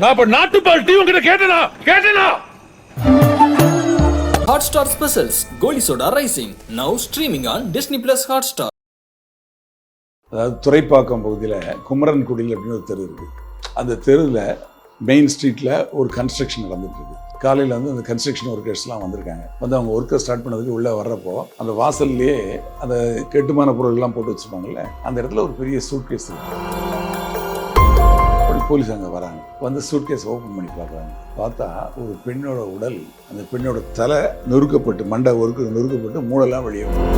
நான் இப்ப நாட்டுப்பால் டீ உங்ககிட்ட கேட்டனா? கேட்டனா? Hotstar Specials Goli Soda Rising. Now streaming on Disney Plus Hotstar. அதாவது துறைப்பாக்கம் பகுதியில் குமரன் குடியில் அப்படின்னு ஒரு தெரு இருக்குது அந்த தெருவில் மெயின் ஸ்ட்ரீட்டில் ஒரு கன்ஸ்ட்ரக்ஷன் நடந்துட்டு இருக்கு. காலையில் வந்து அந்த கன்ஸ்ட்ரக்ஷன் ஒர்க்கர்ஸ்லாம் வந்திருக்காங்க. வந்து அவங்க ஒர்க்கர் ஸ்டார்ட் பண்ணதுக்கு உள்ளே வர்றப்போ அந்த வாசல்லையே அந்த கெட்டுமான பொருள்லாம் போட்டு வச்சுருப்பாங்கல்ல அந்த இடத்துல ஒரு பெரிய சூட்கேஸ் இருக்கு. உடனே போலீஸ் அங்கே வராங்க. வந்து சூட்கேஸ் ஓப்பன் பண்ணி பார்க்குறாங்க. பார்த்தா ஒரு பெண்ணோட உடல் அந்த பெண்ணோட தலை நொறுக்கப்பட்டு மண்டை ஒருக்கு நொறுக்கப்பட்டு மூடெல்லாம் வெளியே வருது.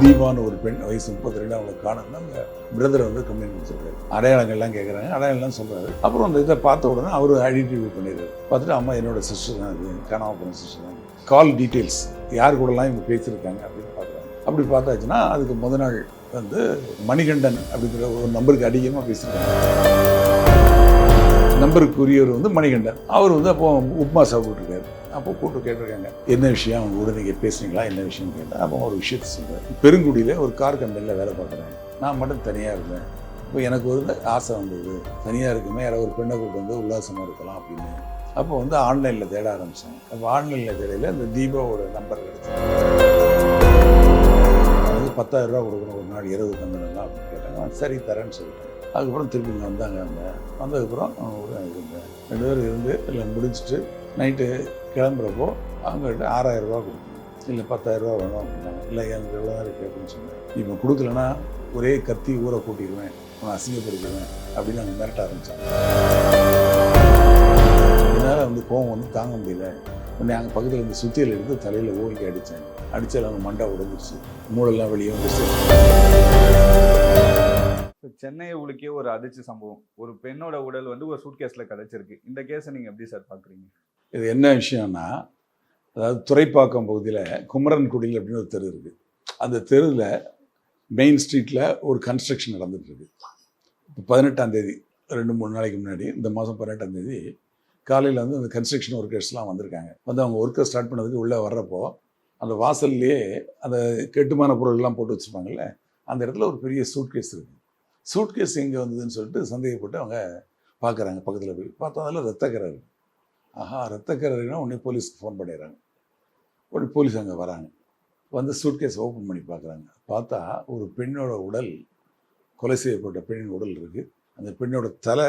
தீபான்னு ஒரு பெண் வயசு முப்பத்தி ரெண்டு அவங்களை காணும் அவங்க பிரதர் வந்து கம்ப்ளைண்ட் கொடுத்துருக்காரு. அடையாளங்கள்லாம் கேட்குறாங்க அடையாளம்லாம் சொல்கிறாரு அப்புறம் அந்த இதை பார்த்த உடனே அவர் ஐடென்டிஃபை பண்ணிடுறாரு. பார்த்துட்டு அம்மா என்னோட சிஸ்டர் தான் அது காணாம போன சிஸ்டர் தான். கால் டீட்டெயில்ஸ் யார் கூடலாம் இவங்க பேசியிருக்காங்க அப்படின்னு பார்க்குறாங்க. அப்படி பார்த்தாச்சுன்னா அதுக்கு முத நாள் வந்து மணிகண்டன் அப்படிங்கிற ஒரு நம்பருக்கு அதிகமாக பேசியிருக்காங்க. நம்பருக்குரியவர் வந்து மணிகண்டன். அவர் வந்து அப்போ உப்மா சாப்பிட்டுருக்காரு அப்போ கூட்டு கேட்டிருக்காங்க. என்ன விஷயம்? அவங்க கூட நீங்கள் பேசுனீங்களா? என்ன விஷயம் கேட்டால் அப்போ ஒரு விஷயத்தை சொல்கிறார் பெருங்குடியில் ஒரு கார் கம்பெனியில் வேலை பார்க்குறேன் நான் மட்டும் தனியாக இருந்தேன். இப்போ எனக்கு ஒரு ஆசை வந்தது. தனியாக இருக்குமே யாராவது ஒரு பெண்ணை கூட்டு வந்து உல்லாசமாக இருக்கலாம் அப்படின்னு. அப்போ வந்து ஆன்லைனில் தேட ஆரம்பித்தேன் அப்போ ஆன்லைனில் தேடையில் அந்த தீபாவோட நம்பர் கிடச்சி பத்தாயிரம் ரூபா கொடுக்கணும் ஒரு நாள் இருபது தங்கணும் அப்படின்னு கேட்டாங்க. நான் சரி தரேன்னு சொல்லிட்டேன் அதுக்கப்புறம் திருப்பி இங்கே வந்தாங்க அவங்க. வந்ததுக்கப்புறம் அவங்க இருந்தேன் ரெண்டு பேரும் இருந்து இல்லை முடிச்சுட்டு நைட்டு கிளம்புறப்போ அவங்கள்ட்ட ஆறாயிரம் ரூபா கொடுத்தேன் இல்லை பத்தாயிரம் ரூபா வேணும் அப்படின்னாங்க. இல்லை எனக்கு எவ்வளோ தான் இருக்குது அப்படின்னு சொன்னேன். இப்போ கொடுக்கலன்னா ஒரே கத்தி ஊரை கூட்டிடுவேன். அவன் அசிங்கப்படுத்திடுவேன். அப்படின்னு அவங்க மிரட்ட ஆரம்பித்தாங்க என்னால் வந்து கோவம் வந்து தாங்க முடியல. அங்கே பக்கத்தில் இருந்து சுத்தியில் எடுத்து தலையில் ஓங்கி அடித்தேன் அடித்தால் அவங்க மண்டை உடஞ்சிருச்சு. மூளெல்லாம் வெளியே வந்துச்சு இப்ப சென்னையை உலுக்கிய ஒரு அதிர்ச்சி சம்பவம். ஒரு பெண்ணோட உடல் வந்து ஒரு சூட்கேஸ்ல கிடைச்சிருக்கு இந்த கேஸை நீங்க எப்படி சார் பாக்குறீங்க இது என்ன விஷயம்னா அதாவது துறைப்பாக்கம் பகுதியில் குமரன் குடியில் அப்படின்னு ஒரு தெரு இருக்குது அந்த தெருவில் மெயின் ஸ்ட்ரீட்டில் ஒரு கன்ஸ்ட்ரக்ஷன் நடந்துட்டு இருக்கு. இப்போ பதினெட்டாம் தேதி ரெண்டு மூணு நாளைக்கு முன்னாடி இந்த மாதம் பதினெட்டாம் தேதி காலையில் வந்து அந்த கன்ஸ்ட்ரக்ஷன் ஒர்க்கர்ஸ்லாம் வந்திருக்காங்க. வந்து அவங்க ஒர்க்கர் ஸ்டார்ட் பண்ணதுக்கு உள்ளே வர்றப்போ அந்த வாசல்லையே அந்த கெட்டுமான பொருள்லாம் போட்டு வச்சுருப்பாங்கல்ல அந்த இடத்துல ஒரு பெரிய சூட்கேஸ் இருக்குது சூட்கேஸ் எங்கே வந்ததுன்னு சொல்லிட்டு சந்தேகப்பட்டு அவங்க பார்க்குறாங்க பக்கத்தில் போய். பார்த்தா அதில் ரத்தக்கரை ஆஹா ரத்தக்கரைனா உடனே போலீஸ்க்கு ஃபோன் பண்ணிடுறாங்க. உடனே போலீஸ் அங்கே வராங்க. வந்து சூட்கேஸ் ஓப்பன் பண்ணி பார்க்குறாங்க பார்த்தா ஒரு பெண்ணோட உடல் கொலை செய்யப்பட்ட பெண்ணின் உடல் இருக்குது அந்த பெண்ணோட தலை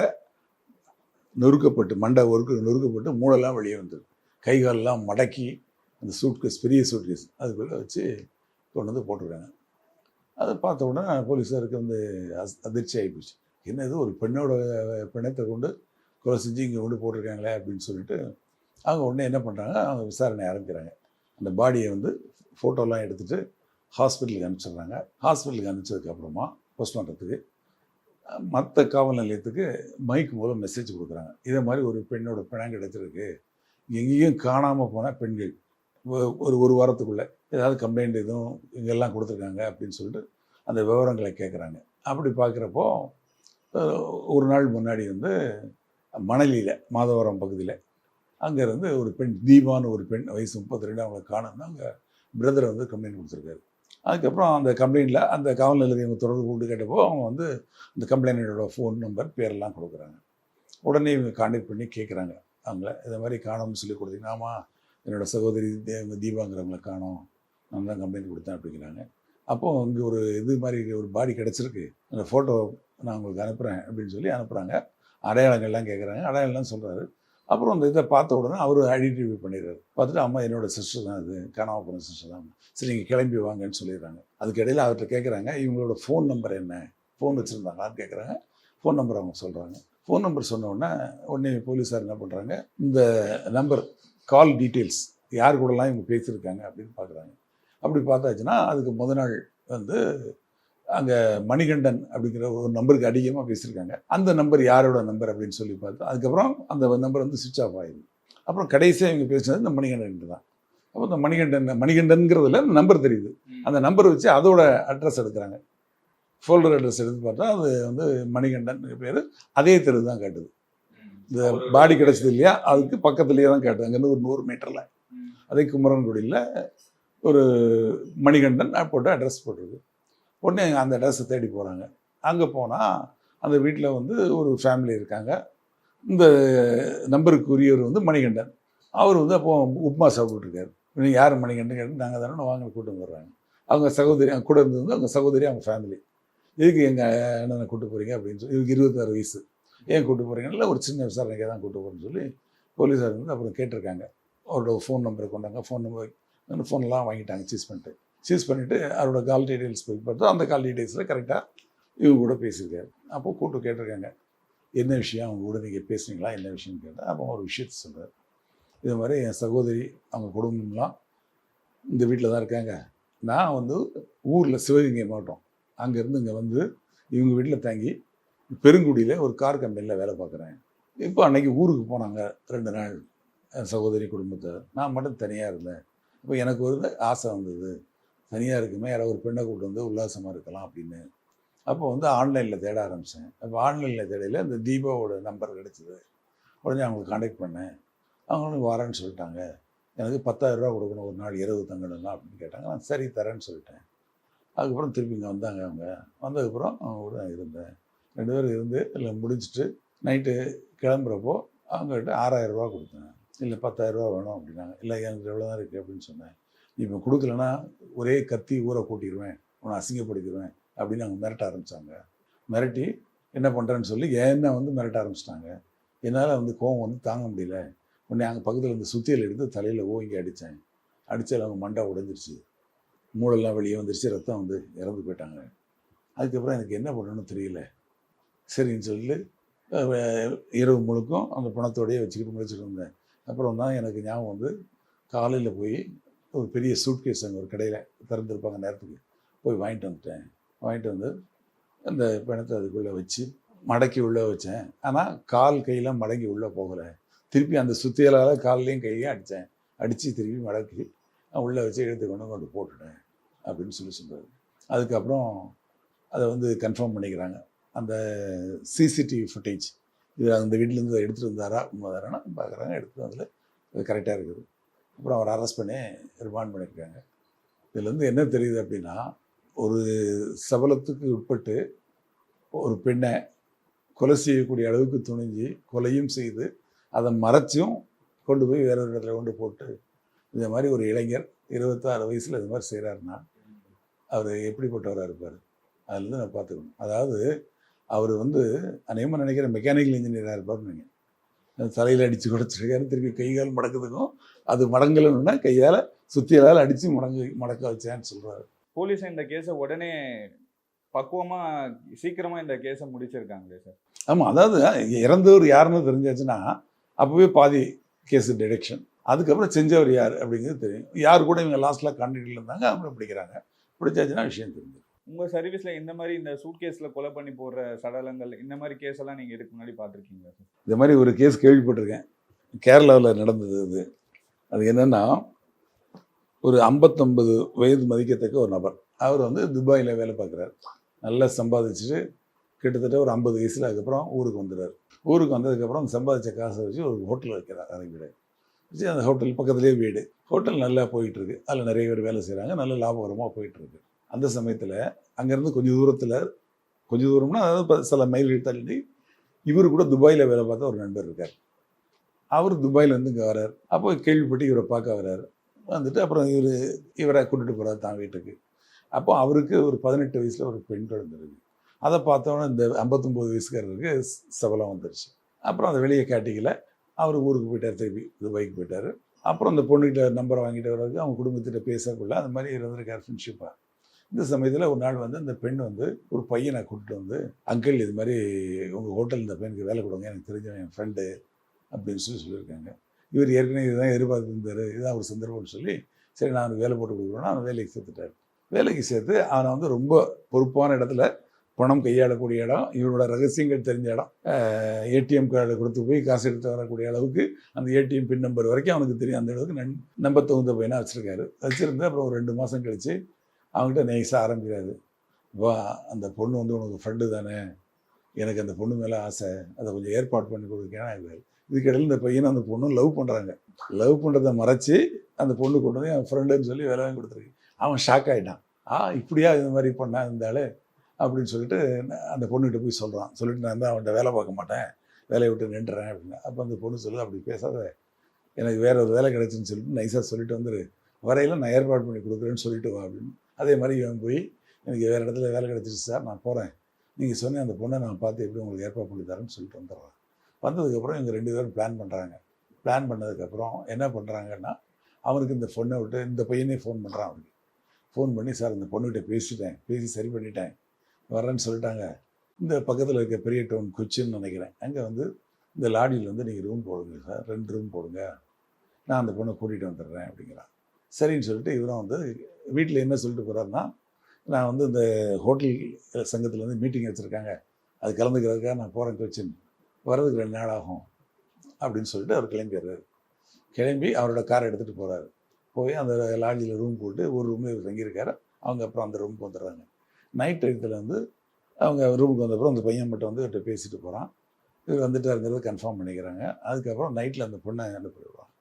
நொறுக்கப்பட்டு மண்டை ஒருக்கு நொறுக்கப்பட்டு மூளைலாம் வெளியே வந்தது கை காலெல்லாம் மடக்கி அந்த சூட்கேஸ் பெரிய சூட்கேஸ் அதுக்குள்ளே வச்சு கொண்டு வந்து போட்டிருக்காங்க. அதை பார்த்த உடனே போலீஸாருக்கு வந்து அஸ்- அதிர்ச்சி ஆகிப்போச்சு என்ன இது ஒரு பெண்ணோட பிணத்தை கொண்டு கொலை செஞ்சு இங்கே கொண்டு போட்டிருக்காங்களே அப்படின்னு சொல்லிட்டு அவங்க உடனே என்ன பண்ணுறாங்க அவங்க விசாரணை ஆரம்பிக்கிறாங்க. அந்த பாடியை வந்து ஃபோட்டோலாம் எடுத்துகிட்டு ஹாஸ்பிட்டலுக்கு அனுப்பிச்சிடுறாங்க. ஹாஸ்பிட்டலுக்கு அனுப்பிச்சதுக்கப்புறமா போஸ்ட்மார்ட்டத்துக்கு மற்ற காவல் நிலையத்துக்கு மைக் மூலம் மெசேஜ் கொடுக்குறாங்க. இதே மாதிரி ஒரு பெண்ணோட பிணம் கிடச்சிருக்கு எங்கேயும் காணாமல் போன பெண்கள். ஒரு ஒரு வாரத்துக்குள்ளே ஏதாவது கம்ப்ளைண்ட் எதுவும் இங்கெல்லாம் கொடுத்துருக்காங்க அப்படின்னு சொல்லிட்டு அந்த விவரங்களை கேட்குறாங்க அப்படி பார்க்குறப்போ ஒரு நாள் முன்னாடி வந்து மணலியில் மாதவரம் பகுதியில் அங்கேருந்து ஒரு பெண் தீபான்னு ஒரு பெண் வயசு முப்பத்தி ரெண்டு அவங்களை காணோம்னா அங்கே பிரதர் வந்து கம்ப்ளைண்ட் கொடுத்துருக்காரு. அதுக்கப்புறம் அந்த கம்ப்ளைண்ட்டில் அந்த காவல் நிலையத்தை தொடர்பு கொண்டு கேட்டப்போ அவங்க வந்து அந்த கம்ப்ளைண்டோட ஃபோன் நம்பர் பேரெல்லாம் கொடுக்குறாங்க. உடனே இவங்க காண்டாக்ட் பண்ணி கேட்குறாங்க அவங்கள இதை மாதிரி காணோம்னு சொல்லி கொடுத்தீங்கன்னா ஆமாம் என்னோட சகோதரி தே- தீபாங்கிறவங்கள காணோம். நான் தான் கம்ப்ளைண்ட் கொடுத்தேன் அப்படிங்கிறாங்க. அப்போது இங்கே ஒரு இது மாதிரி ஒரு பாடி கிடச்சிருக்கு. அந்த ஃபோட்டோ நான் உங்களுக்கு அனுப்புகிறேன் அப்படின்னு சொல்லி அனுப்புகிறாங்க அடையாளங்கள்லாம் கேட்குறாங்க அடையாளம்லாம் சொல்கிறாரு அப்புறம் அந்த இதை பார்த்த உடனே அவர் ஐடென்டிஃபை பண்ணிடுறாரு. பார்த்துட்டு அம்மா என்னோட சிஸ்டர் தான் இது. காணாமல் போன சிஸ்டர் தான். சரி நீங்கள் கிளம்பி வாங்கன்னு சொல்லிடுறாங்க. அதுக்கு இடையில அவர்கிட்ட கேட்குறாங்க இவங்களோட ஃபோன் நம்பர் என்ன? ஃபோன் வச்சுருந்தாங்களான்னு கேட்குறாங்க ஃபோன் நம்பர் அவங்க சொல்கிறாங்க ஃபோன் நம்பர் சொன்ன உடனே உடனே போலீஸார் என்ன பண்ணுறாங்க இந்த நம்பர் கால் டீட்டெயில்ஸ் யார் கூடலாம் இவங்க பேசியிருக்காங்க அப்படின்னு பார்க்குறாங்க. அப்படி பார்த்தாச்சுன்னா அதுக்கு முத நாள் வந்து அங்கே மணிகண்டன் அப்படிங்கிற ஒரு நம்பருக்கு அதிகமாக பேசியிருக்காங்க. அந்த நம்பர் யாரோட நம்பர் அப்படின்னு சொல்லி பார்த்தா அதுக்கப்புறம் அந்த நம்பர் வந்து சுவிட்ச் ஆஃப் ஆயிடுது. அப்புறம் கடைசியாக இவங்க பேசுனது இந்த மணிகண்டன் தான். அப்போ இந்த மணிகண்டன் மணிகண்டன்கிறதுல அந்த நம்பர் தெரியுது. அந்த நம்பர் வச்சு அதோட அட்ரஸ் எடுக்கிறாங்க. ஃபோல்டர் அட்ரஸ் எடுத்து பார்த்தா அது வந்து மணிகண்டன் பேர். அதே தெரு தான் காட்டுது. இந்த பாடி கிடச்சது இல்லையா? அதுக்கு பக்கத்துலேயே தான் காட்டுது. அங்கேருந்து ஒரு நூறு மீட்டரில் அதே குமரன்குடியில் ஒரு மணிகண்டன் போட்டு அட்ரஸ் போட்டிருக்கு. உடனே அந்த அட்ரஸை தேடி போகிறாங்க அங்கே போனால் அந்த வீட்டில் வந்து ஒரு ஃபேமிலி இருக்காங்க. இந்த நம்பருக்கு உரியவர் வந்து மணிகண்டன். அவர் வந்து அப்போ உப்புமா சாப்பிட்டுருக்காரு. நீங்கள் யார் மணிகண்டன் கேட்டு நாங்கள் தானே வாங்க கூட்டம் வர்றாங்க அவங்க சகோதரி அவங்க கூட இருந்தது வந்து அவங்க சகோதரி அவங்க ஃபேமிலி இதுக்கு எங்கள் அண்ணனை கூப்பிட்டு போகிறீங்க அப்படின்னு சொல்லி இதுக்கு இருபத்தாறு வயசு. ஏன் கூட்டு போகிறீங்க இல்லை ஒரு சின்ன விசாரணைக்கு தான் கூட்டு போகிறேன்னு சொல்லி போலீஸார் வந்து அப்புறம் கேட்டிருக்காங்க. அவரோட ஃபோன் நம்பரை கொண்டாங்க ஃபோன் நம்பர் ஃபோன்லாம் வாங்கிட்டாங்க சீஸ் பண்ணிட்டு. சீஸ் பண்ணிவிட்டு அவரோட கால் டீடைல்ஸ் போய் பார்த்தோம் அந்த கால் டீடைல்ஸில் கரெக்டாக இவங்க கூட பேசியிருக்காரு. அப்போ கூட்டு கேட்டிருக்காங்க என்ன விஷயம்? அவங்க கூட நீங்கள் பேசுனீங்களா? என்ன விஷயம்னு கேட்டால் அப்போ ஒரு விஷயத்த சொல்கிறார் இது மாதிரி என் சகோதரி அவங்க குடும்பம்லாம் இந்த வீட்டில் தான் இருக்காங்க. நான் வந்து ஊரில் சிவகங்கை மாவட்டம். அங்கேருந்து இங்கே வந்து இவங்க வீட்டில் தங்கி பெருங்குடியில் ஒரு கார் கம்பெனியில் வேலை பார்க்குறேன். இப்போ அன்னைக்கு ஊருக்கு போனாங்க ரெண்டு நாள் என் சகோதரி குடும்பத்தை. நான் மட்டும் தனியாக இருந்தேன். இப்போ எனக்கு ஒரு ஆசை வந்தது. தனியாக இருக்குமே யாராவது ஒரு பெண்ணை கூட்டு வந்து உல்லாசமாக இருக்கலாம் அப்படின்னு. அப்போ வந்து ஆன்லைனில் தேட ஆரம்பித்தேன் அப்போ ஆன்லைனில் தேடையில் இந்த தீபாவோட நம்பர் கிடச்சிது. உடனே அவங்களுக்கு காண்டாக்ட் பண்ணேன். அவங்களும் வரேன்னு சொல்லிட்டாங்க. எனக்கு பத்தாயிரம் ரூபா கொடுக்கணும் ஒரு நாள் இரவு தங்கணும்னா அப்படின்னு கேட்டாங்க. நான் சரி தரேன்னு சொல்லிட்டேன். அதுக்கப்புறம் திருப்பி இங்கே வந்தாங்க அவங்க. வந்ததுக்கப்புறம் அவங்க கூட நான் இருந்தேன். ரெண்டு பேரும் இருந்து இல்லை முடிச்சுட்டு நைட்டு கிளம்புறப்போ அவங்ககிட்ட ஆறாயிரம் ரூபா கொடுத்தேன். இல்லை பத்தாயிரம் ரூபா வேணும் அப்படின்னாங்க. இல்லை எனக்கு எவ்வளோ தான் இருக்குது அப்படின்னு சொன்னேன். இப்போ கொடுக்கலன்னா ஒரே கத்தி ஊரை கூட்டிடுவேன் உன்னை அசிங்கப்படுத்திடுவேன் அப்படின்னு அவங்க மிரட்ட ஆரம்பித்தாங்க மிரட்டி என்ன பண்ணுறேன்னு சொல்லி என்ன வந்து மிரட்ட ஆரம்பிச்சிட்டாங்க. என்னால் வந்து கோவம் வந்து தாங்க முடியல. உடனே அங்கே பக்கத்தில் இந்த சுத்தியில் எடுத்து தலையில் ஓங்கி அடித்தேன் அடித்தால் அவங்க மண்டை உடைஞ்சிருச்சு. மூளெல்லாம் வெளியே வந்துருச்சு. ரத்தம் வந்து இறந்து போயிட்டாங்க. அதுக்கப்புறம் எனக்கு என்ன பண்ணணும்னு தெரியல. சரின்னு சொல்லி இரவு முழுக்கும் அந்த பணத்தோடையே வச்சுக்கிட்டு முடிச்சுட்டு இருந்தேன். அப்புறம் தான் எனக்கு ஞாபகம் வந்து காலையில் போய் ஒரு பெரிய சூட்கேஸ் அங்கே ஒரு கடையில் திறந்துருப்பாங்க நேரத்துக்கு. போய் வாங்கிட்டு வந்துட்டேன். வாங்கிட்டு வந்து அந்த பிணத்தை அதுக்குள்ளே வச்சு மடக்கி உள்ளே வச்சேன். ஆனால் கால் கையெல்லாம் மடங்கி உள்ளே போகலை. திருப்பி அந்த சுத்தியலால் கால்லையும் கையிலையும் அடித்தேன் அடித்து திருப்பி மடக்கி உள்ளே வச்சு எடுத்து கொண்டு கொண்டு போட்டுட்டேன் அப்படின்னு சொல்லி சொல்கிறாரு அதுக்கப்புறம் அதை வந்து கன்ஃபார்ம் பண்ணிக்கிறாங்க. அந்த சிசிடிவி ஃபுட்டேஜ் இது அந்த வீட்டிலேருந்து எடுத்துகிட்டு வந்தாரா உண்மைதாரானா பார்க்குறாங்க எடுத்து அதில் கரெக்டாக இருக்குது. அப்புறம் அவர் அரெஸ்ட் பண்ணி ரிமாண்ட் பண்ணியிருக்காங்க. இதுலேருந்து என்ன தெரியுது அப்படின்னா ஒரு சபலத்துக்கு உட்பட்டு ஒரு பெண்ணை கொலை செய்யக்கூடிய அளவுக்கு துணிஞ்சு கொலையும் செய்து அதை மறைச்சும் கொண்டு போய் வேற ஒரு இடத்துல கொண்டு போட்டு இந்த மாதிரி ஒரு இளைஞர் இருபத்தாறு வயசில் இது மாதிரி செய்கிறாருன்னா அவர் எப்படிப்பட்டவராக இருப்பார்? அதுலேருந்து நான் பார்த்துக்கணும். அதாவது அவர் வந்து அநேகமாக நினைக்கிற மெக்கானிக்கல் இன்ஜினியராக இருப்பார்னு நீங்கள் தலையில் அடித்து கொடுத்துருக்காரு திருப்பி கை கால் மடக்குறதுக்கும் அது மடங்கலன்னா கையால் சுத்தியலால் அடித்து மடங்கு மடக்க வச்சேன்னு சொல்கிறாரு போலீஸ் இந்த கேஸை உடனே பக்குவமா சீக்கிரமா இந்த கேஸை முடிச்சிருக்காங்களே சார்? ஆமாம் அதாவது இறந்தவர் யாருன்னு தெரிஞ்சாச்சுன்னா அப்போவே பாதி கேஸ் டிடெக்ஷன் அதுக்கப்புறம் செஞ்சவர் யார் அப்படிங்கிறது தெரியும். யார் கூட இவங்க லாஸ்ட்டில் கான்டாக்டில் இருந்தாங்க அவங்க பிடிக்கிறாங்க. பிடிச்சாச்சுன்னா விஷயம் தெரிஞ்சு உங்கள் சர்வீஸில் இந்த மாதிரி இந்த சூட் கொலை பண்ணி போடுற சடலங்கள் இந்த மாதிரி கேஸ் எல்லாம் நீங்க இதுக்கு முன்னாடி பார்த்துருக்கீங்களா சார் இந்த மாதிரி ஒரு கேஸ் கேள்விப்பட்டிருக்கேன். கேரளாவில் நடந்தது அது அது என்னென்னா ஒரு ஐம்பத்தொம்பது வயது மதிக்கத்தக்க ஒரு நபர். அவர் வந்து துபாயில் வேலை பார்க்குறாரு. நல்லா சம்பாதிச்சுட்டு கிட்டத்தட்ட ஒரு ஐம்பது வயசில் அதுக்கப்புறம் ஊருக்கு வந்துடுறார். ஊருக்கு வந்ததுக்கப்புறம் சம்பாதிச்ச காசை வச்சு ஒரு ஹோட்டல் வைக்கிறார் அதை வீடு. வச்சு அந்த ஹோட்டல் பக்கத்துலேயே வீடு. ஹோட்டல் நல்லா போயிட்டுருக்கு அதில் நிறைய பேர் வேலை செய்கிறாங்க நல்ல லாபகரமாக போயிட்டுருக்கு அந்த சமயத்தில் அங்கேருந்து கொஞ்சம் தூரத்தில் கொஞ்சம் தூரம்னா அதாவது சில மைல்கள் தள்ளி இவர் கூட துபாயில் வேலை பார்த்த ஒரு நண்பர் இருக்கார். அவர் துபாயிலேருந்து இங்கே வரார் அப்போ கேள்விப்பட்டு இவரை பார்க்க வர்றார். வந்துட்டு அப்புறம் இவர் இவரை கூட்டிகிட்டு போகிறார் தான் வீட்டுக்கு. அப்போ அவருக்கு ஒரு பதினெட்டு வயசில் ஒரு பெண் குழந்தை அதை பார்த்தோன்னே இந்த ஐம்பத்தொம்போது வயசுக்காரருக்கு சபலம் வந்துருச்சு. அப்புறம் அதை வெளியே காட்டிக்கல. அவர் ஊருக்கு போயிட்டார் திருப்பி துபாய்க்கு போயிட்டார். அப்புறம் அந்த பொண்ணுகிட்ட நம்பரை வாங்கிட்டு வர்றதுக்கு அவங்க குடும்பத்திட்ட பேசக்குள்ள அந்த மாதிரி இருந்திருக்கார் ஃப்ரெண்ட்ஷிப்பாக இந்த சமயத்தில் ஒரு நாள் வந்து அந்த பெண் வந்து ஒரு பையனை கூப்பிட்டு வந்து அங்கிள் இது மாதிரி உங்கள் ஹோட்டல் இந்த பையனுக்கு வேலை கொடுங்க. எனக்கு தெரிஞ்சவன் என் ஃப்ரெண்டு அப்படின்னு சொல்லி சொல்லியிருக்காங்க. இவர் ஏற்கனவே இதுதான் எதிர்பார்த்துருந்தார். இதுதான் ஒரு சந்தர்ப்பம்னு சொல்லி சரி நான் அவனுக்கு வேலை போட்டு கொடுக்குறேன்னா அவன் வேலைக்கு சேர்த்துட்டார். வேலைக்கு சேர்த்து அவனை வந்து ரொம்ப பொறுப்பான இடத்துல பணம் கையாளக்கூடிய இடம் இவரோட ரகசியங்கள் தெரிஞ்ச இடம். ஏடிஎம் கார்டு கொடுத்து போய் காசு எடுத்து வரக்கூடிய அளவுக்கு அந்த ஏடிஎம் பின் நம்பர் வரைக்கும் அவனுக்கு தெரியும். அந்த அளவுக்கு நன் நம்ப தகுந்த பையனாக வச்சுருக்காரு. வச்சுருந்து அப்புறம் ஒரு ரெண்டு மாதம் கழித்து அவங்ககிட்ட நைஸாக ஆரம்பிக்கிறாரு. வா அந்த பொண்ணு வந்து உனக்கு ஃப்ரெண்டு தானே? எனக்கு அந்த பொண்ணு மேலே ஆசை. அதை கொஞ்சம் ஏற்பாடு பண்ணி கொடுக்கேன் இதுக்கிடையில் இந்த பையனை அந்த பொண்ணும் லவ் பண்ணுறாங்க லவ் பண்ணுறதை மறைச்சி அந்த பொண்ணு கொண்டு வந்து என் ஃப்ரெண்டுன்னு சொல்லி வேலை வாங்கி கொடுத்துருக்கு. அவன் ஷாக் ஆகிட்டான் ஆ இப்படியா இது மாதிரி பண்ணா இருந்தாலே அப்படின்னு சொல்லிட்டு நான் அந்த பொண்ணுகிட்ட போய் சொல்கிறான் சொல்லிட்டு நான் தான் அவன்கிட்ட வேலை பார்க்க மாட்டேன். வேலையை விட்டு நின்றுறேன் அப்படின்னு. அப்போ அந்த பொண்ணு சொல்லுது அப்படி பேசாத. எனக்கு வேற ஒரு வேலை கிடைச்சுன்னு சொல்லிட்டு நைஸாக சொல்லிட்டு வந்துரு. வரையில நான் ஏற்பாடு பண்ணி கொடுக்குறேன்னு சொல்லிட்டு வா அப்படின்னு. அதே மாதிரி இவன் போய் எனக்கு வேறு இடத்துல வேலை கிடச்சிருச்சு சார் நான் போகிறேன் நீங்கள் சொன்ன அந்த பொண்ணை நான் பார்த்து எப்படி உங்களுக்கு ஏற்பாடு பண்ணி தரேன்னு சொல்லிட்டு வந்துடுறேன். வந்ததுக்கப்புறம் இவங்க ரெண்டு பேரும் பிளான் பண்ணுறாங்க பிளான் பண்ணதுக்கப்புறம் என்ன பண்ணுறாங்கன்னா அவனுக்கு இந்த பொண்ணை விட்டு இந்த பையனே ஃபோன் பண்ணுறான் அவனுக்கு. ஃபோன் பண்ணி சார் இந்த பொண்ணுகிட்ட பேசிட்டேன் பேசி சரி பண்ணிட்டேன் வரேன்னு சொல்லிட்டாங்க. இந்த பக்கத்தில் இருக்க பெரிய டவுன் கொச்சின்னு நினைக்கிறேன். அங்கே வந்து இந்த லாடியில் வந்து நீங்கள் ரூம் போடுங்க சார் ரெண்டு ரூம் போடுங்க. நான் அந்த பொண்ணை கூட்டிகிட்டு வந்துடுறேன் அப்படிங்கிறான். சரின்னு சொல்லிட்டு இவரும் வந்து வீட்டில் என்ன சொல்லிட்டு போகிறாருன்னா நான் வந்து இந்த ஹோட்டல் சங்கத்தில் வந்து மீட்டிங் வச்சுருக்காங்க. அது கலந்துக்கிறதுக்காக நான் போகிறேன் கொச்சின். வர்றதுக்கு ரெண்டு நாள் ஆகும் அப்படின்னு சொல்லிட்டு அவர் கிளம்பிடுறாரு கிளம்பி அவரோட காரை எடுத்துகிட்டு போகிறாரு போய் அந்த லாட்ஜில் ரூம் போட்டு ஒரு ரூமில் இவர் தங்கியிருக்காரு. அவங்க அப்புறம் அந்த ரூமுக்கு வந்துடுறாங்க. நைட் டயத்தில் வந்து அவங்க ரூமுக்கு வந்தப்பறம் அந்த பையன் மட்டும் வந்து இவர்கிட்ட பேசிட்டு போகிறான் இவர் வந்துட்டாருங்கிறத கன்ஃபார்ம் பண்ணிக்கிறாங்க. அதுக்கப்புறம் நைட்டில் அந்த பொண்ணை அனுப்பிடுவாங்க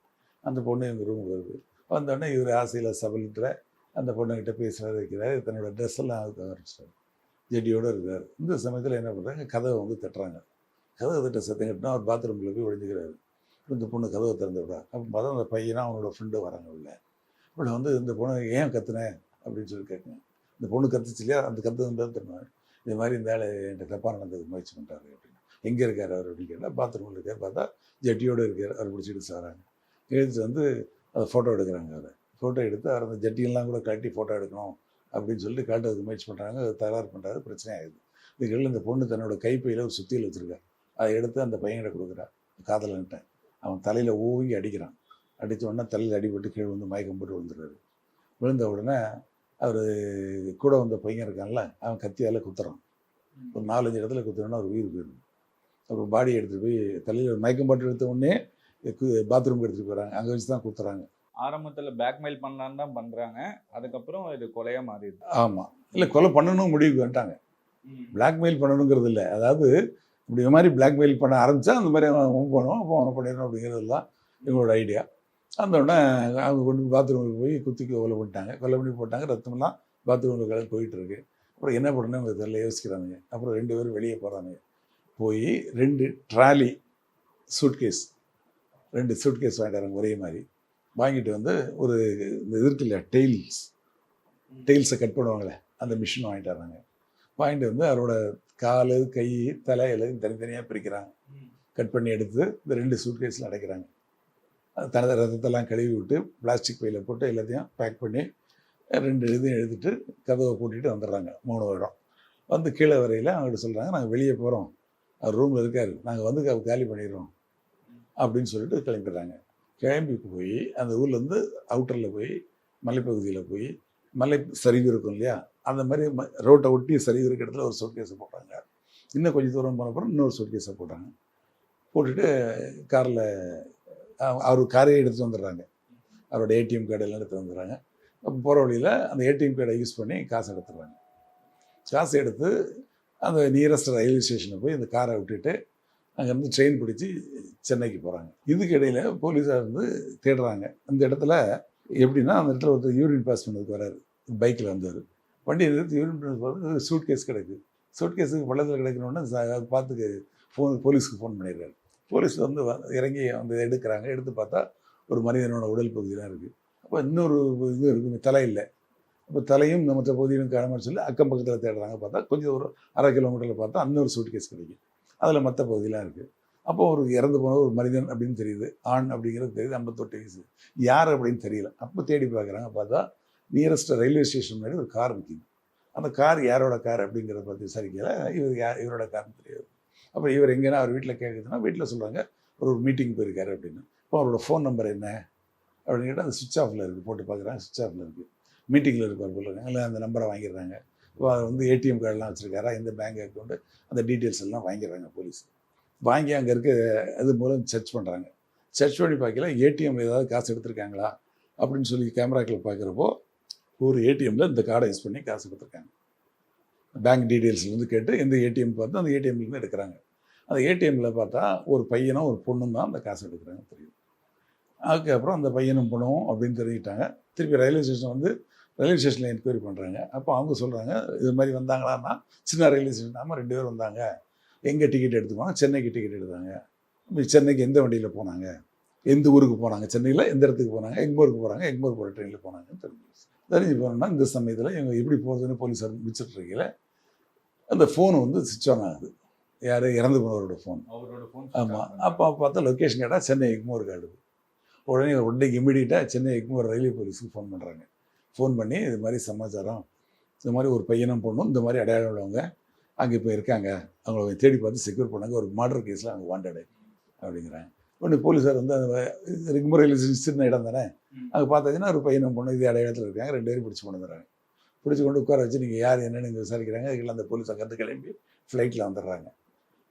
அந்த பொண்ணு எங்கள் ரூமுக்கு வருது. வந்தோடனே இவர் ஆசையில் சபலத்தில் அந்த பொண்ணுக்கிட்ட பேசுகிறார் இருக்கிறார் தன்னோட ட்ரெஸ் எல்லாம் அவுக்க ஆரம்பிச்சிட்டாரு ஜெட்டியோடு இருக்கார். இந்த சமயத்தில் என்ன பண்ணுறாங்க கதவை வந்து தட்டுறாங்க. கதவை தட்ட சத்தம் கட்டினா அவர் பாத்ரூமில் போய் ஒழிஞ்சுக்கிறாரு இந்த பொண்ணு கதவை திறந்து விடா. அப்போ பார்த்தா அந்த பையனா அவனோட ஃப்ரெண்டு வராங்க உள்ள. இவளை வந்து இந்த பொண்ணு ஏன் கத்துனேன் அப்படின்னு சொல்லி கேட்குங்க இந்த பொண்ணு கத்துச்சு இல்லையா? அந்த கத்து வந்து திரும்ப இது மாதிரி இந்த ஆள் என்கிட்ட தப்பாக நடந்தது முயற்சி பண்ணுறாரு அப்படின்னு. எங்கே இருக்கார் அவர்? அப்படின்னு கேட்டால் பாத்ரூமில் இருக்கார். பார்த்தா ஜட்டியோடு இருக்கார். அவர் பிடிச்சிட்டு சாராங்க எழுதிட்டு வந்து அதை ஃபோட்டோ எடுக்கிறாங்க அதை. ஃபோட்டோ எடுத்து அவர் அந்த ஜட்டியெல்லாம் கூட கட்டி ஃபோட்டோ எடுக்கணும் அப்படின்னு சொல்லிட்டு காட்டுறதுக்கு முயற்சி பண்ணுறாங்க அது தகராறு பண்ணுறாரு பிரச்சனை ஆகுது இதுகளில் இந்த பொண்ணு தன்னோட கைப்பையில் ஒரு சுத்தியில் வச்சுருக்கா. அதை எடுத்து அந்த பையன்கிட்ட கொடுக்குறா. காதலன்ட்டேன். அவன் தலையில் ஓங்கி அடிக்கிறான். அடித்த உடனே தலையில் அடிபட்டு கீழே வந்து மயக்கம் போட்டு விழுந்துடுறாரு. விழுந்த உடனே அவர் கூட வந்த பையன் இருக்கான்ல அவன் கத்தியால் குத்துறான். ஒரு நாலஞ்சு இடத்துல குத்துறோன்னா ஒரு உயிர் போயிடும் அப்புறம் பாடி எடுத்துகிட்டு போய் தலையில் மயக்கம் போட்டு எடுத்த உடனே பாத்ரூம்க்கு எடுத்துகிட்டு போகிறாங்க அங்கே வச்சு தான் குத்துறாங்க. ஆரம்பத்துல பிளாக்மெயில் பண்ணலான்னு தான் பண்றாங்க. அதுக்கப்புறம் இது கொலையா மாறிடுது. ஆமாம் இல்லை கொலை பண்ணணும் முடிவுக்கு வந்துட்டாங்க. பிளாக்மெயில் பண்ணணுங்கிறது இல்லை. அதாவது இப்படி இந்த மாதிரி பிளாக்மெயில் பண்ண ஆரம்பித்தா அந்த மாதிரி அவன் பண்ணுவோம் அப்போ அவனை பண்ணிடணும் அப்படிங்கிறது தான் இவங்களோட ஐடியா அந்த உடனே அவங்க கொண்டு பாத்ரூமுக்கு போய் குத்தி கொலை பண்ணிட்டாங்க. கொலை பண்ணி போட்டாங்க. ரத்தம்லாம் பாத்ரூமில் கலந்து போயிட்டு இருக்கு அப்புறம் என்ன பண்ணணும் அவங்க தெரியல யோசிக்கிறாங்க அப்புறம் ரெண்டு பேரும் வெளியே போகிறாங்க போய் ரெண்டு ட்ராலி சூட்கேஸ் ரெண்டு சூட்கேஸ் வாங்கிட்டு வராங்க ஒரே மாதிரி. வாங்கிட்டு வந்து ஒரு இந்த இது இருக்கு இல்லையா டெய்ல்ஸ் டெய்ல்ஸை கட் பண்ணுவாங்களே அந்த மிஷின் வாங்கிட்டு வராங்க வாங்கிட்டு வந்து அவரோட கால் கை தலை எல்லாத்தையும் தனித்தனியாக பிரிக்கிறாங்க. கட் பண்ணி எடுத்து இந்த ரெண்டு சூட்கேஸில் அடைக்கிறாங்க. தனது ரத்தத்தெல்லாம் கழுவி விட்டு பிளாஸ்டிக் பையில் போட்டு எல்லாத்தையும் பேக் பண்ணி ரெண்டு இதையும் எழுதிட்டு கதவை பூட்டிட்டு வந்துடுறாங்க. மூணு வருடம். வந்து கீழே வரையில் அவங்ககிட்ட சொல்கிறாங்க நாங்கள் வெளியே போகிறோம் அவர் ரூமில் இருக்காரு. நாங்கள் வந்து காலி பண்ணிடுறோம். அப்படின்னு சொல்லிட்டு கிளம்பிடுறாங்க. கிளம்பி போய் அந்த ஊர்லேருந்து அவுட்டரில் போய் மலைப்பகுதியில் போய் மலை சரிவு இருக்கும் இல்லையா? அந்த மாதிரி ம- ரோட்டை ஒட்டி சரிவு இருக்க இடத்துல ஒரு சோட்கேஸை போட்டாங்க இன்னும் கொஞ்சம் தூரம் போன அப்புறம் இன்னொரு சோட்கேஸை போட்டாங்க போட்டுட்டு காரில் அவர் காரையே எடுத்துகிட்டு வந்துடுறாங்க. அவரோட ஏடிஎம் கார்டு எல்லாம் எடுத்து வந்துடுறாங்க. அப்போ போகிற வழியில் அந்த ஏடிஎம் கார்டை யூஸ் பண்ணி காசு எடுத்துடுறாங்க. காசு எடுத்து அந்த நியரஸ்ட் ரயில்வே ஸ்டேஷனை போய் இந்த காரை விட்டுட்டு அங்கேருந்து ட்ரெயின் பிடிச்சி சென்னைக்கு போகிறாங்க இதுக்கு இடையில் போலீஸார் வந்து தேடுறாங்க. அந்த இடத்துல எப்படின்னா அந்த இடத்துல ஒருத்தர் யூரின் பாஸ் பண்ணதுக்கு வராரு. பைக்கில் வந்தார் வண்டியை நிறுத்தி யூரின் பாஸ் பார்த்து சூட் கேஸ் கிடக்கு சூட் கேஸுக்கு பள்ளத்தில் கிடைக்கணுன்னு பார்த்துக்கு ஃபோன் போலீஸ்க்கு ஃபோன் பண்ணிடுறாரு. போலீஸ் வந்து வ- இறங்கி வந்து எடுக்கிறாங்க. எடுத்து பார்த்தா ஒரு மனிதனோட உடல் பகுதியெலாம் இருக்குது அப்போ இன்னொரு இது இருக்குது தலை இல்லை. அப்போ தலையும் மற்ற பகுதியிலும் காணாமல் சொல்லி அக்கம் பக்கத்தில் தேடுறாங்க. பார்த்தா கொஞ்சம் ஒரு அரை கிலோமீட்டரில் பார்த்தா இன்னொரு சூட் கேஸ் கிடைக்கும் அதில் மற்ற பகுதியெலாம் இருக்குது அப்போ ஒரு இறந்து போன ஒரு மனிதன் அப்படின்னு தெரியுது. ஆண் அப்படிங்கிறது தெரியுது. ஐம்பத்தொட்டு வயசு. யார் அப்படின்னு தெரியல. அப்போ தேடி பார்க்குறாங்க. பார்த்தா நியரஸ்ட் ரயில்வே ஸ்டேஷன் முன்னாடி ஒரு கார் நிற்கிது அந்த கார் யாரோட கார் அப்படிங்கிறத பற்றி விசாரிக்கல. இவர் யார் இவரோட கார்னு தெரியாது. அப்புறம் இவர் எங்கன்னா அவர் வீட்டில் கேட்குதுன்னா வீட்டில் சொல்கிறாங்க ஒரு மீட்டிங் போயிருக்காரு அப்படின்னு. இப்போ அவரோட ஃபோன் நம்பர் என்ன? அப்படின்னு கேட்டால் அந்த சுவிட்ச் ஆஃபில் இருக்குது போட்டு பார்க்குறாங்க. சுவிட்ச் ஆஃபில் இருக்குது மீட்டிங்கில் இருப்பார் போல இல்லை அந்த நம்பரை வாங்கிடுறாங்க. வந்து ஏடிஎம் கார்டெலாம் வச்சுருக்காரா இந்த பேங்க் அக்கௌண்ட்டு அந்த டீட்டெயில்ஸ் எல்லாம் வாங்கிடுறாங்க போலீஸ் வாங்கி அங்கே இருக்க அது மூலம் சர்ச் பண்ணுறாங்க சர்ச் பண்ணி பார்க்கல ஏடிஎம் ஏதாவது காசு எடுத்திருக்காங்களா அப்படின்னு சொல்லி கேமராக்களை பார்க்குறப்போ ஒரு ஏடிஎம்மில் இந்த கார்டை யூஸ் பண்ணி காசு எடுத்திருக்காங்க பேங்க் டீட்டெயில்ஸ்லேருந்து கேட்டு எந்த ஏடிஎம் பார்த்து அந்த ஏடிஎம்லேருந்து எடுக்கிறாங்க. அந்த ஏடிஎம்மில் பார்த்தா ஒரு பையனும் ஒரு பொண்ணும் தான் அந்த காசு எடுக்கிறாங்க தெரியும் அதுக்கப்புறம் அந்த பையனும் பொண்ணும் அப்படின்னு தெரிஞ்சுக்கிட்டாங்க. திருப்பி ரயில்வே ஸ்டேஷன் வந்து ரயில்வே ஸ்டேஷனில் என்கொயரி பண்ணுறாங்க அப்போ அவங்க சொல்கிறாங்க இது மாதிரி வந்தாங்களான்னா சின்ன ரயில்வே ஸ்டேஷன் ஆமாம் ரெண்டு பேர் வந்தாங்க. எங்கே டிக்கெட் எடுத்துப்பாங்க சென்னைக்கு டிக்கெட் எடுத்தாங்க. சென்னைக்கு எந்த வண்டியில் போனாங்க? எந்த ஊருக்கு போனாங்க? சென்னையில் எந்த இடத்துக்கு போனாங்க? எங்கூருக்கு போகிறாங்க எங்கூர் போகிற ட்ரெயினில் போனாங்கன்னு தெரிஞ்சு தெரிஞ்சு போனோம்னா இந்த சமயத்தில் இவங்க எப்படி போகிறதுன்னு போலீஸார் முடிச்சிட்டு இருக்கையில அந்த ஃபோன் வந்து சுவிட்ச் ஆன் ஆகுது. யார்? இறந்து போனவரோட ஃபோன் அவரோட ஃபோன் ஆமாம் அப்போ பார்த்தா லொக்கேஷன் கேட்டால் சென்னை எக்மோர் காடுது. உடனே உடனே இமிடியட்டாக சென்னை எக்மோர் ரயில்வே போலீஸுக்கு ஃபோன் பண்ணுறாங்க ஃபோன் பண்ணி இது மாதிரி சமாச்சாரம் இந்த மாதிரி ஒரு பையனும் பொண்ணும் இந்த மாதிரி அடையாளம் உள்ளவங்க அங்கே இப்போ இருக்காங்க அவங்கள தேடி பார்த்து செக்யூர் பண்ணாங்க. ஒரு மர்டர் கேஸில் அவங்க வாண்டடு அப்படிங்கிறாங்க. உடனே போலீஸார் வந்து அந்த ஸ்டேஷன் சின்ன இடம் தானே. அங்கே பார்த்தாச்சுன்னா ஒரு பையனும் பொண்ணு இதே அடையாளத்தில் இருக்காங்க. ரெண்டு பேரும் பிடிச்சி கொண்டு வந்துடுறாங்க. பிடிச்சி கொண்டு உட்கார வச்சு நீங்கள் யார்? என்னன்னு விசாரிக்கிறாங்க. அதுக்கெல்லாம் அந்த போலீஸ் அங்கேருந்து கிளம்பி ஃப்ளைட்டில் வந்துடுறாங்க.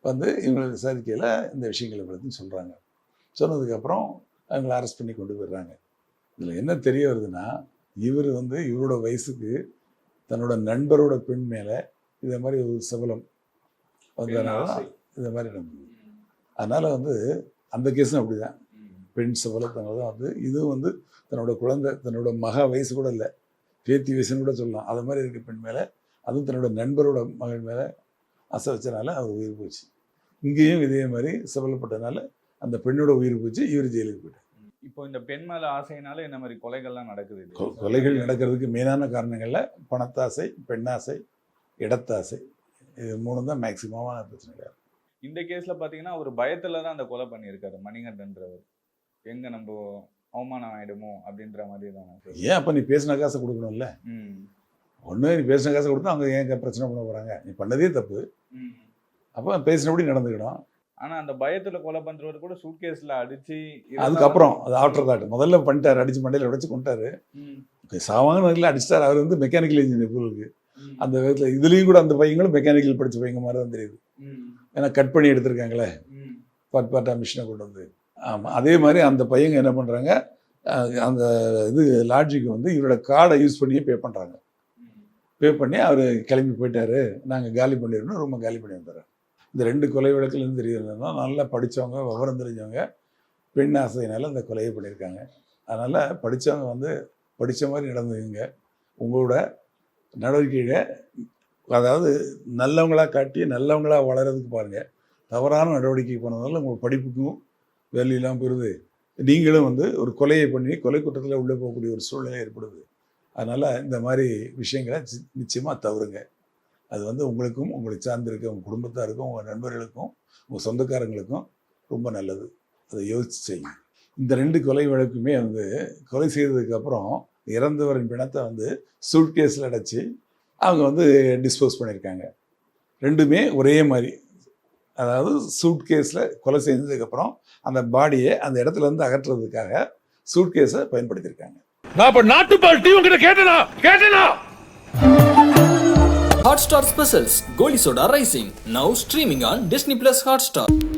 வந்து இவங்களை விசாரிக்கையில் இந்த விஷயங்களை பற்றி சொல்கிறாங்க சொன்னதுக்கப்புறம் அவங்கள அரெஸ்ட் பண்ணி கொண்டு போயிடுறாங்க. இதில் என்ன தெரிய வருதுன்னா இவர் வந்து இவரோட வயசுக்கு தன்னோட நண்பரோட பெண் மேலே இதை மாதிரி ஒரு சபலம் வந்ததுனால தான் இந்த மாதிரி நடந்தது அதனால் வந்து அந்த கேஸும் அப்படி தான் பெண் சபலத்தனால தான் வந்து இதுவும் வந்து தன்னோட குழந்தை தன்னோட மகா வயசு கூட இல்லை. பேத்தி வயசுன்னு கூட சொல்லலாம். அது மாதிரி இருக்க பெண் மேலே அதுவும் தன்னோட நண்பரோட மகன் மேலே ஆசை வச்சனால அவர் உயிர் போச்சு. இங்கேயும் இதே மாதிரி சபலப்பட்டனால அந்த பெண்ணோட உயிர் போச்சு இவர் ஜெயிலுக்கு போயிட்டார். இப்போ இந்த பெண் மேல ஆசையினால இந்த மாதிரி கொலைகள்லாம் நடக்குது கொலைகள் நடக்கிறதுக்கு மெயினான காரணங்களில் பணத்தாசை பெண்ணாசை இடத்தாசை இது மூணு தான் மேக்சிமமான பிரச்சனைகள். இந்த கேஸ்ல பாத்தீங்கன்னா அவர் பயத்துல தான் அந்த கொலை பண்ணியிருக்காரு மணிகண்டன்றவர். எங்க நம்ம அவமானம் ஆயிடுமோ அப்படின்ற மாதிரி தான் ஏன் அப்போ நீ பேசின காசை கொடுக்கணும்ல? ஒன்று நீ பேசின காசை கொடுத்தா அவங்க ஏன் பிரச்சனை பண்ண போகிறாங்க நீ பண்ணதே தப்பு. அப்போ பேசினபடி நடந்துக்கணும். ஆனா அந்த பயத்துல கொலை பண்றவர் கூட சூட்கேஸ்ல அடிச்சு அதுக்கப்புறம் அது ஆஃப்டர் தாட் முதல்ல பண்ணிட்டாரு அடிச்சு மண்டையில் உடைச்சு கொண்டாரு ம், சாவாங்க இல்லை அடிச்சிட்டாரு. அவர் வந்து மெக்கானிக்கல் இன்ஜினியர் பொருளுக்கு ம், அந்த விதத்தில் இதுலேயும் கூட அந்த பையங்களும் மெக்கானிக்கல் படித்த பையங்க மாதிரி தான் தெரியுது. ஏன்னா கட் பண்ணி எடுத்திருக்காங்களே. பார்ட் பார்ட்டாக மிஷினை கொண்டு வந்து. ஆமாம் அதே மாதிரி அந்த பையங்க என்ன பண்ணுறாங்க அந்த இது லாட்ஜுக்கு வந்து இவரோட கார்டை யூஸ் பண்ணியே பே பண்ணுறாங்க ம். பே பண்ணி அவர் கிளம்பி போயிட்டாரு. நாங்கள் காலி பண்ணிடணும். ரொம்ப காலி பண்ணி வந்துடுறோம். இந்த ரெண்டு கொலை வழக்குலேருந்து தெரியுதுன்னா நல்லா படித்தவங்க விவரம் தெரிஞ்சவங்க பெண் ஆசையினால இந்த கொலையை பண்ணியிருக்காங்க. அதனால் படித்தவங்க வந்து படித்த மாதிரி நடந்துக்குங்க. உங்களோட நடவடிக்கையை அதாவது நல்லவங்களாக காட்டி நல்லவங்களாக வளர்கிறதுக்கு பாருங்கள் தவறான நடவடிக்கை போனதால் உங்கள் படிப்புக்கும் வேலையெல்லாம் போயிடுது நீங்களும் வந்து ஒரு கொலையை பண்ணி கொலை குற்றத்தில் உள்ளே போகக்கூடிய ஒரு சூழ்நிலை ஏற்படுது. அதனால் இந்த மாதிரி விஷயங்களை நிச்சயமாக தவறுங்க. அது வந்து உங்களுக்கும் உங்களை சார்ந்திருக்க உங்கள் குடும்பத்தாருக்கும் உங்கள் நண்பர்களுக்கும் உங்கள் சொந்தக்காரங்களுக்கும் ரொம்ப நல்லது. அதை யோசிச்சு செய்யுங்க. இந்த ரெண்டு கொலை வழக்குமே வந்து கொலை செய்ததுக்கப்புறம் இறந்தவரின் பிணத்தை வந்து சூட்கேஸில் அடைச்சி அவங்க வந்து டிஸ்போஸ் பண்ணியிருக்காங்க. ரெண்டுமே ஒரே மாதிரி. அதாவது சூட்கேஸில் கொலை செஞ்சதுக்கப்புறம் அந்த பாடியை அந்த இடத்துல இருந்து அகற்றுறதுக்காக சூட்கேஸை பயன்படுத்தியிருக்காங்க. நான் இப்போ நாட்டு டீ உங்ககிட்ட கேட்டனா? கேட்டனா? Hotstar Specials Goli Soda Rising now streaming on Disney Plus Hotstar.